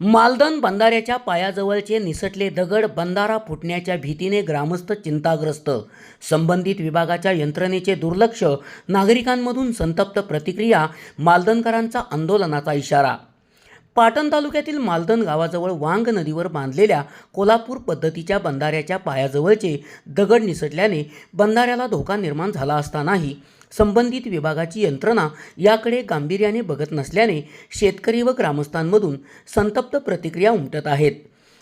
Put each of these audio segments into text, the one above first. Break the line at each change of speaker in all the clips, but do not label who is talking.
मालदन बंधाऱ्याच्या पायाजवळचे निसटले दगड बंधारा फुटण्याच्या भीतीने ग्रामस्थ चिंताग्रस्त. संबंधित विभागाच्या यंत्रणेचे दुर्लक्ष नागरिकांमधून संतप्त प्रतिक्रिया मालदनकरांचा आंदोलनाचा इशारा पाटण तालुक्यातील मालदन गावाजवळ वांग नदीवर बांधलेल्या कोल्हापूर पद्धतीच्या बंधाऱ्याच्या पायाजवळचे दगड निसटल्याने बंधाऱ्याला धोका निर्माण झाला असतानाही संबंधित विभागाची यंत्रणा याकडे गांभीर्याने बघत नसल्याने शेतकरी व ग्रामस्थांमधून संतप्त प्रतिक्रिया उमटत आहेत.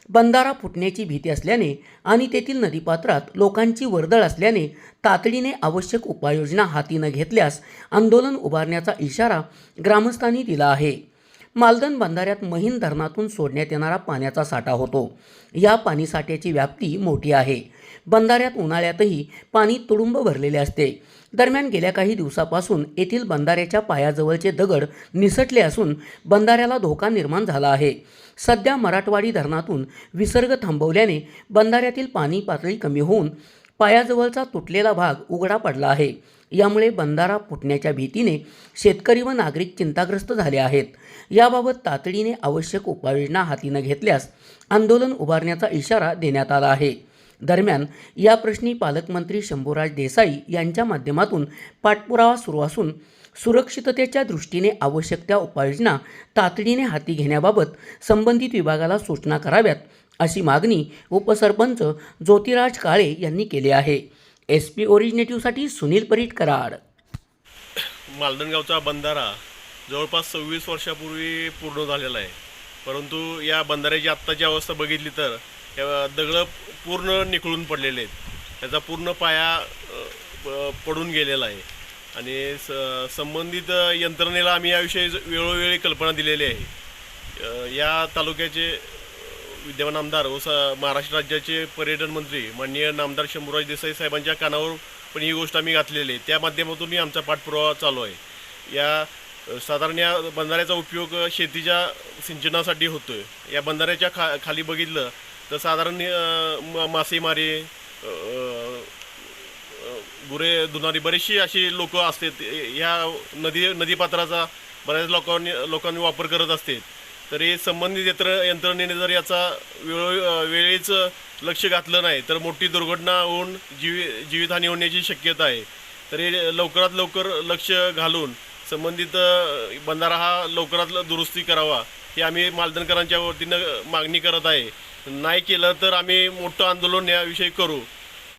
बंधारा फुटण्याची भीती असल्याने आणि तेथील नदीपात्रात लोकांची वर्दळ असल्याने तातडीने आवश्यक उपाययोजना हाती न घेतल्यास आंदोलन उभारण्याचा इशारा ग्रामस्थांनी दिला आहे. मालदन बंधाऱ्यात महिन धरणातून सोडण्यात येणारा पाण्याचा साठा होतो. या पाणीसाठ्याची व्याप्ती मोठी आहे. बंधाऱ्यात उन्हाळ्यातही पाणी तुडुंब भरलेले असते. दरम्यान गेल्या काही दिवसापासून येथील बंधाऱ्याच्या पायाजवळचे दगड निसटले असून बंधाऱ्याला धोका निर्माण झाला आहे. सध्या मराठवाडी धरणातून विसर्ग थांबवल्याने बंधाऱ्यातील पाणी पातळी कमी होऊन पायाजवळचा तुटलेला भाग उघडा पडला आहे. यामुळे बंधारा फुटण्याच्या भीतीने शेतकरी व नागरिक चिंताग्रस्त झाले आहेत. याबाबत तातडीने आवश्यक उपाययोजना हाती न घेतल्यास आंदोलन उभारण्याचा इशारा देण्यात आला आहे. दरम्यान या प्रश्नी पालकमंत्री शंभूराज देसाई यांच्या माध्यमातून पाठपुरावा सुरू असून सुरक्षिततेच्या दृष्टीने आवश्यक त्या उपाययोजना तातडीने हाती घेण्याबाबत संबंधित विभागाला सूचना कराव्यात अशी मागणी उपसरपंच ज्योतिराज काळे यांनी केली आहे. एस पी ओरिजिनेटिव्हसाठी सुनील परीट कराड.
मालदणगावचा बंधारा जवळपास सव्वीस वर्षापूर्वी पूर्ण झालेला आहे. परंतु या बंधाऱ्याची आत्ताची अवस्था बघितली तर दगडं पूर्ण निखळून पडलेले आहेत. त्याचा पूर्ण पाया पडून गेलेला आहे. आणि स संबंधित यंत्रणेला आम्ही याविषयी वेळोवेळी कल्पना दिलेली आहे. या तालुक्याचे विद्यमान आमदार व स महाराष्ट्र राज्याचे पर्यटन मंत्री माननीय नामदार शंभूराज देसाई साहेबांच्या कानावर पण ही गोष्ट आम्ही घातलेली आहे. त्या माध्यमातूनही आमचा पाठपुरावा चालू आहे. या साधारण या बंधाऱ्याचा उपयोग शेतीच्या सिंचनासाठी होतो आहे या बंधाऱ्याच्या खा खाली बघितलं तर साधारण म- मासेमारी गुरे धुणारी बरीचशी अशी लोक असतात. ह्या नदी नदीपात्राचा बऱ्याच लोकांनी लोकांनी वापर करत असते तरी संबंधित यंत्र यंत्रणेने जर याचा वेळो वेळेच लक्ष घातलं नाही तर मोठी दुर्घटना होऊन जीवी जीवितहानी होण्याची शक्यता आहे. तरी लवकरात लवकर लक्ष घालून संबंधित बंधारा हा लवकरात दुरुस्ती करावा ही आम्ही मालदणकरांच्या वतीनं मागणी करत आहे. नाही केलं तर आम्ही मोठं आंदोलन याविषयी करू.